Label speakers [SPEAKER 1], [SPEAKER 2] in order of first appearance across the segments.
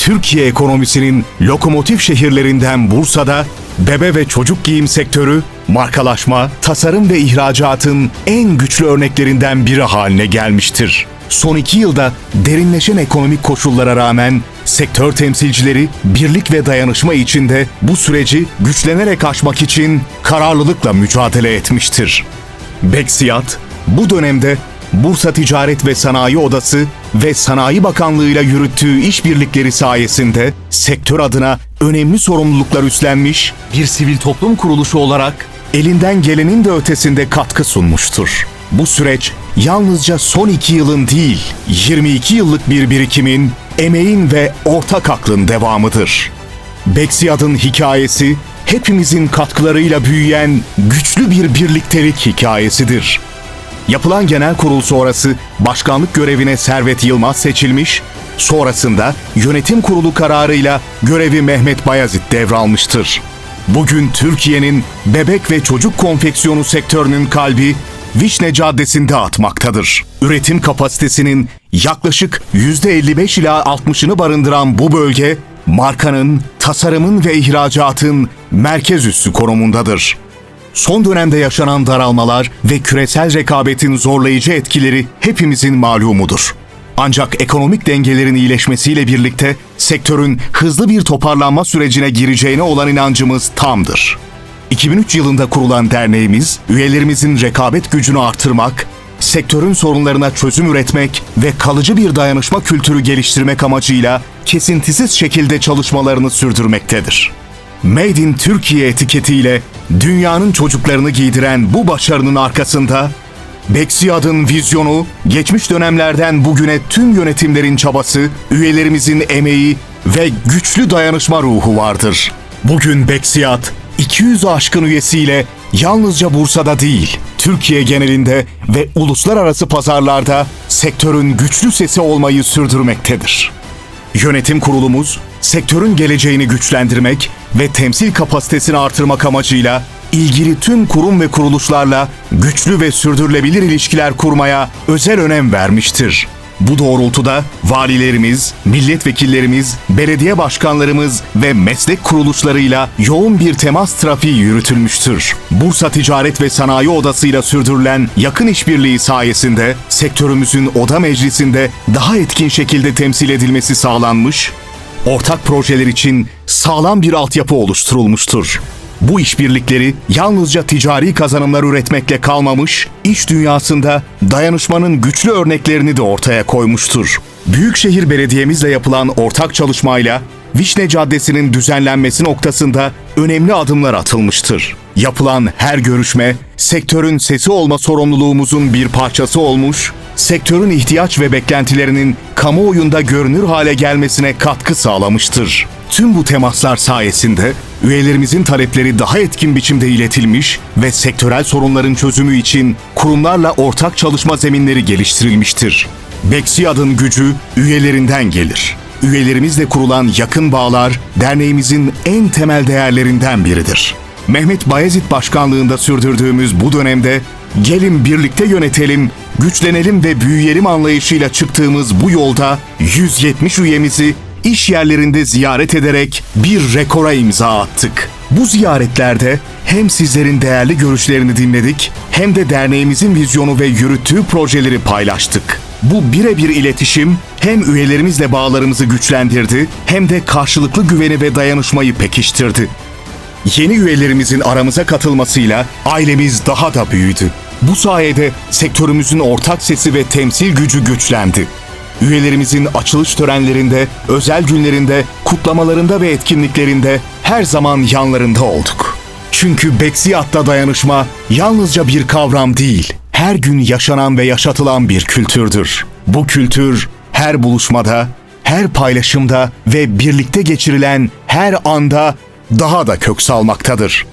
[SPEAKER 1] Türkiye ekonomisinin lokomotif şehirlerinden Bursa'da bebe ve çocuk giyim sektörü, markalaşma, tasarım ve ihracatın en güçlü örneklerinden biri haline gelmiştir. Son iki yılda derinleşen ekonomik koşullara rağmen sektör temsilcileri birlik ve dayanışma içinde bu süreci güçlenerek aşmak için kararlılıkla mücadele etmiştir. Beksiyat, bu dönemde Bursa Ticaret ve Sanayi Odası ve Sanayi Bakanlığı ile yürüttüğü işbirlikleri sayesinde sektör adına önemli sorumluluklar üstlenmiş bir sivil toplum kuruluşu olarak elinden gelenin de ötesinde katkı sunmuştur. Bu süreç yalnızca son iki yılın değil, 22 yıllık bir birikimin, emeğin ve ortak aklın devamıdır. Beksiyad'ın hikayesi hepimizin katkılarıyla büyüyen güçlü bir birliktelik hikayesidir. Yapılan genel kurul sonrası başkanlık görevine Servet Yılmaz seçilmiş, sonrasında yönetim kurulu kararıyla görevi Mehmet Bayazıt devralmıştır. Bugün Türkiye'nin bebek ve çocuk konfeksiyonu sektörünün kalbi Vişne Caddesi'nde atmaktadır. Üretim kapasitesinin yaklaşık %55 ila 60'ını barındıran bu bölge, markanın, tasarımın ve ihracatın merkez üssü konumundadır. Son dönemde yaşanan daralmalar ve küresel rekabetin zorlayıcı etkileri hepimizin malumudur. Ancak ekonomik dengelerin iyileşmesiyle birlikte sektörün hızlı bir toparlanma sürecine gireceğine olan inancımız tamdır. 2003 yılında kurulan derneğimiz, üyelerimizin rekabet gücünü artırmak, sektörün sorunlarına çözüm üretmek ve kalıcı bir dayanışma kültürü geliştirmek amacıyla kesintisiz şekilde çalışmalarını sürdürmektedir. Made in Türkiye etiketiyle dünyanın çocuklarını giydiren bu başarının arkasında Beksiyad'ın vizyonu, geçmiş dönemlerden bugüne tüm yönetimlerin çabası, üyelerimizin emeği ve güçlü dayanışma ruhu vardır. Bugün Beksiyad, 200 aşkın üyesiyle yalnızca Bursa'da değil, Türkiye genelinde ve uluslararası pazarlarda sektörün güçlü sesi olmayı sürdürmektedir. Yönetim kurulumuz, sektörün geleceğini güçlendirmek ve temsil kapasitesini artırmak amacıyla ilgili tüm kurum ve kuruluşlarla güçlü ve sürdürülebilir ilişkiler kurmaya özel önem vermiştir. Bu doğrultuda valilerimiz, milletvekillerimiz, belediye başkanlarımız ve meslek kuruluşlarıyla yoğun bir temas trafiği yürütülmüştür. Bursa Ticaret ve Sanayi Odası ile sürdürülen yakın işbirliği sayesinde sektörümüzün oda meclisinde daha etkin şekilde temsil edilmesi sağlanmış, ortak projeler için sağlam bir altyapı oluşturulmuştur. Bu işbirlikleri yalnızca ticari kazanımlar üretmekle kalmamış, iş dünyasında dayanışmanın güçlü örneklerini de ortaya koymuştur. Büyükşehir Belediye'mizle yapılan ortak çalışmayla Vişne Caddesi'nin düzenlenmesi noktasında önemli adımlar atılmıştır. Yapılan her görüşme, sektörün sesi olma sorumluluğumuzun bir parçası olmuş, sektörün ihtiyaç ve beklentilerinin kamuoyunda görünür hale gelmesine katkı sağlamıştır. Tüm bu temaslar sayesinde üyelerimizin talepleri daha etkin biçimde iletilmiş ve sektörel sorunların çözümü için kurumlarla ortak çalışma zeminleri geliştirilmiştir. Beksiyad'ın gücü üyelerinden gelir. Üyelerimizle kurulan yakın bağlar derneğimizin en temel değerlerinden biridir. Mehmet Bayezid başkanlığında sürdürdüğümüz bu dönemde gelin birlikte yönetelim, güçlenelim ve büyüyelim anlayışıyla çıktığımız bu yolda 170 üyemizi iş yerlerinde ziyaret ederek bir rekora imza attık. Bu ziyaretlerde hem sizlerin değerli görüşlerini dinledik hem de derneğimizin vizyonu ve yürüttüğü projeleri paylaştık. Bu birebir iletişim hem üyelerimizle bağlarımızı güçlendirdi hem de karşılıklı güveni ve dayanışmayı pekiştirdi. Yeni üyelerimizin aramıza katılmasıyla ailemiz daha da büyüdü. Bu sayede sektörümüzün ortak sesi ve temsil gücü güçlendi. Üyelerimizin açılış törenlerinde, özel günlerinde, kutlamalarında ve etkinliklerinde her zaman yanlarında olduk. Çünkü Beksiyat'ta dayanışma yalnızca bir kavram değil, her gün yaşanan ve yaşatılan bir kültürdür. Bu kültür her buluşmada, her paylaşımda ve birlikte geçirilen her anda daha da kök salmaktadır.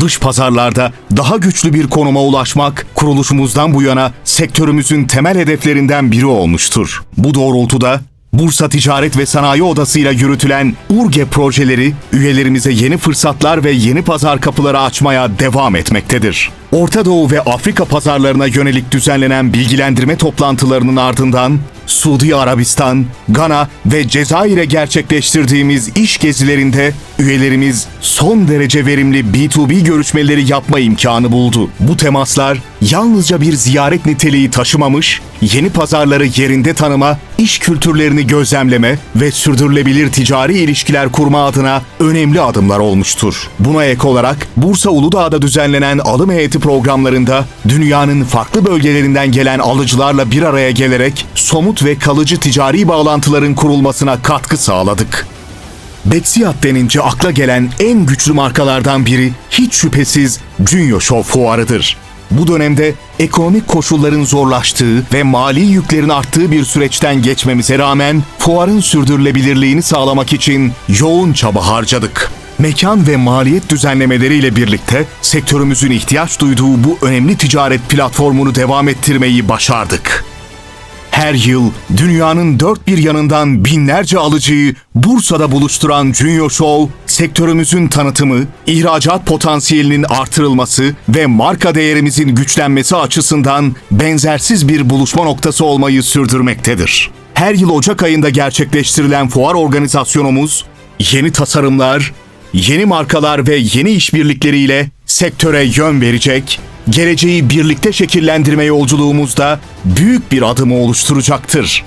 [SPEAKER 1] Dış pazarlarda daha güçlü bir konuma ulaşmak kuruluşumuzdan bu yana sektörümüzün temel hedeflerinden biri olmuştur. Bu doğrultuda Bursa Ticaret ve Sanayi Odası ile yürütülen URGE projeleri üyelerimize yeni fırsatlar ve yeni pazar kapıları açmaya devam etmektedir. Orta Doğu ve Afrika pazarlarına yönelik düzenlenen bilgilendirme toplantılarının ardından Suudi Arabistan, Gana ve Cezayir'e gerçekleştirdiğimiz iş gezilerinde üyelerimiz son derece verimli B2B görüşmeleri yapma imkanı buldu. Bu temaslar yalnızca bir ziyaret niteliği taşımamış, yeni pazarları yerinde tanıma, iş kültürlerini gözlemleme ve sürdürülebilir ticari ilişkiler kurma adına önemli adımlar olmuştur. Buna ek olarak Bursa Uludağ'da düzenlenen alım heyeti programlarında dünyanın farklı bölgelerinden gelen alıcılarla bir araya gelerek somut ve kalıcı ticari bağlantıların kurulmasına katkı sağladık. Bexiyat denince akla gelen en güçlü markalardan biri hiç şüphesiz Junior Show fuarıdır. Bu dönemde ekonomik koşulların zorlaştığı ve mali yüklerin arttığı bir süreçten geçmemize rağmen fuarın sürdürülebilirliğini sağlamak için yoğun çaba harcadık. Mekan ve maliyet düzenlemeleriyle birlikte sektörümüzün ihtiyaç duyduğu bu önemli ticaret platformunu devam ettirmeyi başardık. Her yıl dünyanın dört bir yanından binlerce alıcıyı Bursa'da buluşturan Junior Show, sektörümüzün tanıtımı, ihracat potansiyelinin artırılması ve marka değerimizin güçlenmesi açısından benzersiz bir buluşma noktası olmayı sürdürmektedir. Her yıl Ocak ayında gerçekleştirilen fuar organizasyonumuz, yeni tasarımlar, yeni markalar ve yeni işbirlikleriyle sektöre yön verecek, geleceği birlikte şekillendirme yolculuğumuzda büyük bir adımı oluşturacaktır.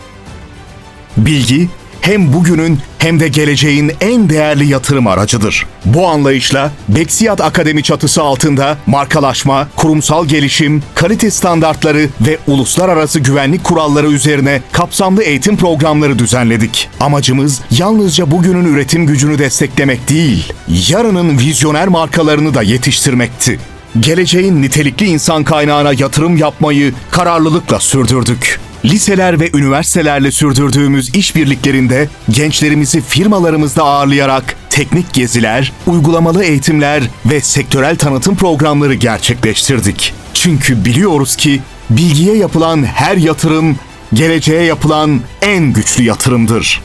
[SPEAKER 1] Bilgi hem bugünün hem de geleceğin en değerli yatırım aracıdır. Bu anlayışla Beksiyat Akademi çatısı altında markalaşma, kurumsal gelişim, kalite standartları ve uluslararası güvenlik kuralları üzerine kapsamlı eğitim programları düzenledik. Amacımız yalnızca bugünün üretim gücünü desteklemek değil, yarının vizyoner markalarını da yetiştirmekti geleceğin nitelikli insan kaynağına yatırım yapmayı kararlılıkla sürdürdük. Liseler ve üniversitelerle sürdürdüğümüz işbirliklerinde gençlerimizi firmalarımızda ağırlayarak teknik geziler, uygulamalı eğitimler ve sektörel tanıtım programları gerçekleştirdik. Çünkü biliyoruz ki bilgiye yapılan her yatırım geleceğe yapılan en güçlü yatırımdır.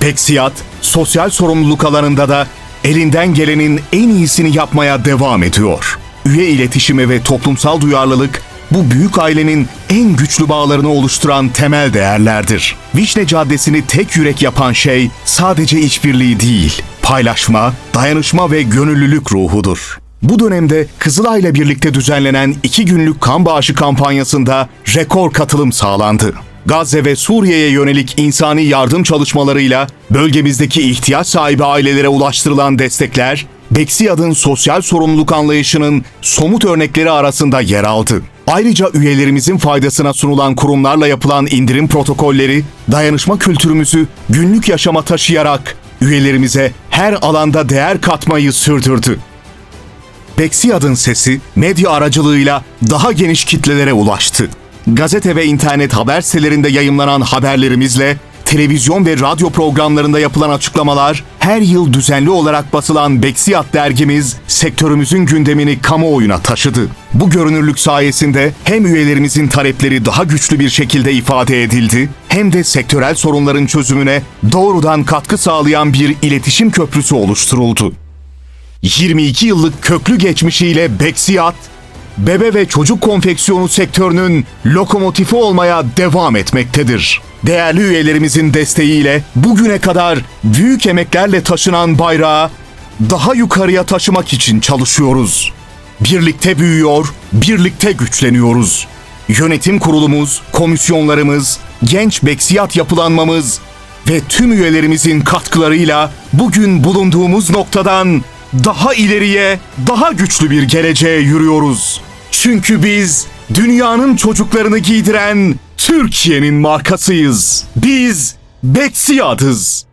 [SPEAKER 1] Peksiyat, sosyal sorumluluk alanında da elinden gelenin en iyisini yapmaya devam ediyor. Üye iletişimi ve toplumsal duyarlılık bu büyük ailenin en güçlü bağlarını oluşturan temel değerlerdir. Vişne Caddesi'ni tek yürek yapan şey sadece işbirliği değil, paylaşma, dayanışma ve gönüllülük ruhudur. Bu dönemde Kızılay ile birlikte düzenlenen iki günlük kan bağışı kampanyasında rekor katılım sağlandı. Gazze ve Suriye'ye yönelik insani yardım çalışmalarıyla bölgemizdeki ihtiyaç sahibi ailelere ulaştırılan destekler, Beksiyad'ın sosyal sorumluluk anlayışının somut örnekleri arasında yer aldı. Ayrıca üyelerimizin faydasına sunulan kurumlarla yapılan indirim protokolleri, dayanışma kültürümüzü günlük yaşama taşıyarak üyelerimize her alanda değer katmayı sürdürdü. Beksiyad'ın sesi medya aracılığıyla daha geniş kitlelere ulaştı. Gazete ve internet haber sitelerinde yayımlanan haberlerimizle televizyon ve radyo programlarında yapılan açıklamalar, her yıl düzenli olarak basılan Beksiyat dergimiz sektörümüzün gündemini kamuoyuna taşıdı. Bu görünürlük sayesinde hem üyelerimizin talepleri daha güçlü bir şekilde ifade edildi, hem de sektörel sorunların çözümüne doğrudan katkı sağlayan bir iletişim köprüsü oluşturuldu. 22 yıllık köklü geçmişiyle Beksiyat, bebe ve çocuk konfeksiyonu sektörünün lokomotifi olmaya devam etmektedir. Değerli üyelerimizin desteğiyle bugüne kadar büyük emeklerle taşınan bayrağı daha yukarıya taşımak için çalışıyoruz. Birlikte büyüyor, birlikte güçleniyoruz. Yönetim kurulumuz, komisyonlarımız, genç beksiyat yapılanmamız ve tüm üyelerimizin katkılarıyla bugün bulunduğumuz noktadan daha ileriye, daha güçlü bir geleceğe yürüyoruz. Çünkü biz dünyanın çocuklarını giydiren Türkiye'nin markasıyız. Biz Beksiyat'ız.